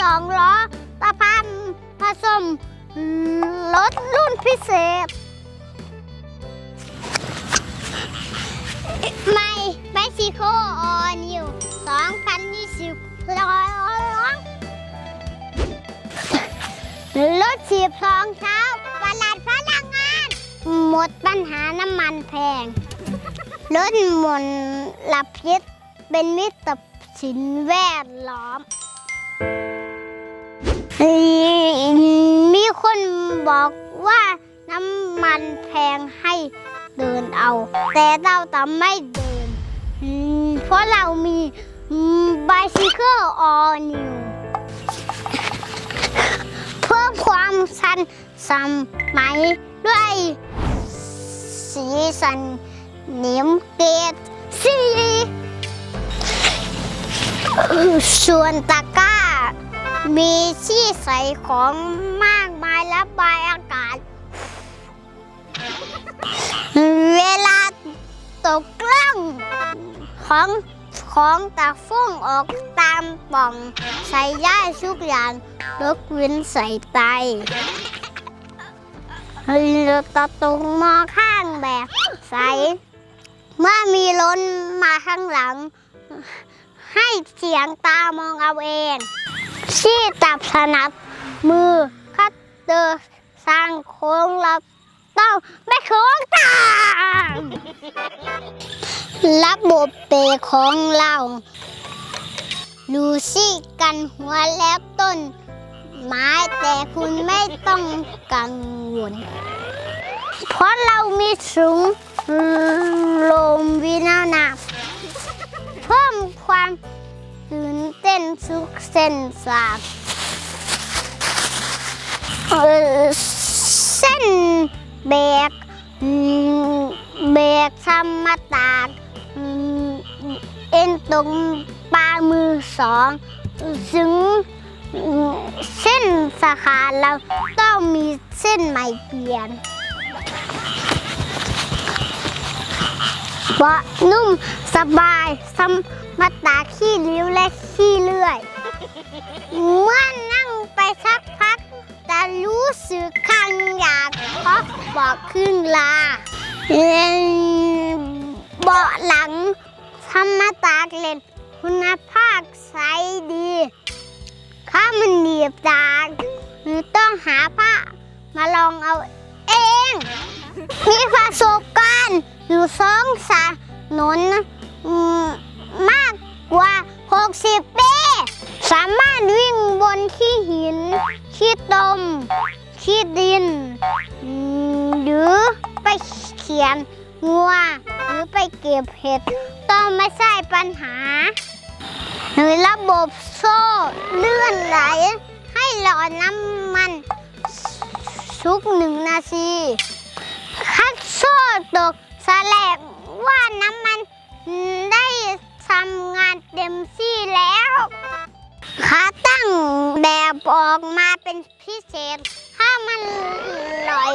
สองล้อตะพันผสมรถรุ่นพิเศษใหม่ไบซิโคออนิว2020ร้อยร้องรถสีพรองเท้าประหลัดพลังงาน หมดปัญหาน้ำมันแพง รถมนหลับพิษเป็นมิตรต่อสิ่งแวดล้อม มีคนบอกว่าน้ำมันแพงให้เดินเอา แต่เราจะไม่เดิน เพราะเรามีไบซิเคิลออนิวเพิ่มความชันสมัยด้วย สีสันเหนียมเกตสีส่วนตะกร้า มีที่ใส่ของมากมายและบายอากาศ เวลาตกกล้องของของตะฟุ้งออกตามป่อง ใส่ย่ายทุกอย่างยกว้นใส่ไตเรือตะตุงมอข้างแบบใส เมื่อมีรถมาข้างหลัง ให้เสียงตามองเอาเอง ที่จับถนัดมือคัตเตอร์สร้างโค้งเราต้องไม่โค้งตามระบบเบรกของเราดูซี่กันหัวแล้วต้น ไม้แต่คุณไม่ต้องกังวลเพราะเรามีสูงลมวินานาเพิ่มความ ตื่นเต้นทุกเส้นสายเส้นเบกอืมเบกธรรมตากอืมเอ็นตรงปลามือสองถึงเส้นสาขาเราต้องมีเส้นใหม่เปลี่ยน บาะนุ่มสบายสมตาขี้ริ้วและขี้เลื่อย เมื่อนั่งไปสักพักจะรู้สึกคันอยากเพราะเบาะครึ่งลาเบาะหลังธรรมตาเล่นคุณภาพใสดีถ้ามันเหนียบจางหรือต้องหาผ้ามาลองเอาเอง มี อยู่สองสาหนุนมากกว่า 60 ปี สามารถวิ่งบนขี้หิน ขี้ตม ขี้ดิน หรือไปเขียนงัว หรือไปเก็บเห็ด ต้องไม่ใช่ปัญหา หรือระบบโซ่เลื่อนไหล ให้หลอดน้ำมันทุกหนึ่งนาทีคัดโซ่ตก แสลงว่าน้ำมันได้ทำงานเต็มที่แล้วขาตั้งแบบออกมาเป็นพิเศษ ถ้ามันลอย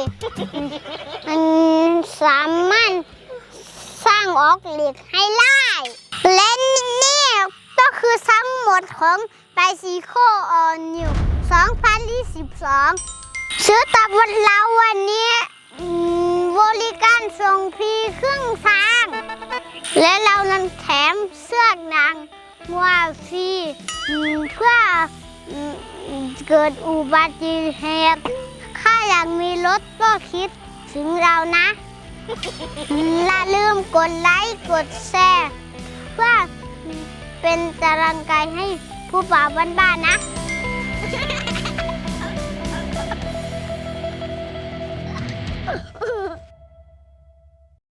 มันสามารถสร้างออกเหล็กให้ได้และนี่ก็คือทั้งหมดของไบซีโคออนิว2022 ซื้อตับวันเราวันนี้ การส่งฟรีครึ่งทาง และเรานั้นแถมเสื้อหนังมัวฟรีเพื่อเกิดอุบัติเหตุถ้าอยากมีรถก็คิดถึงเรานะอย่าลืมกดไลค์กดแชร์เพื่อเป็นกำลังใจให้ผู้บ่าวบ้านๆนะ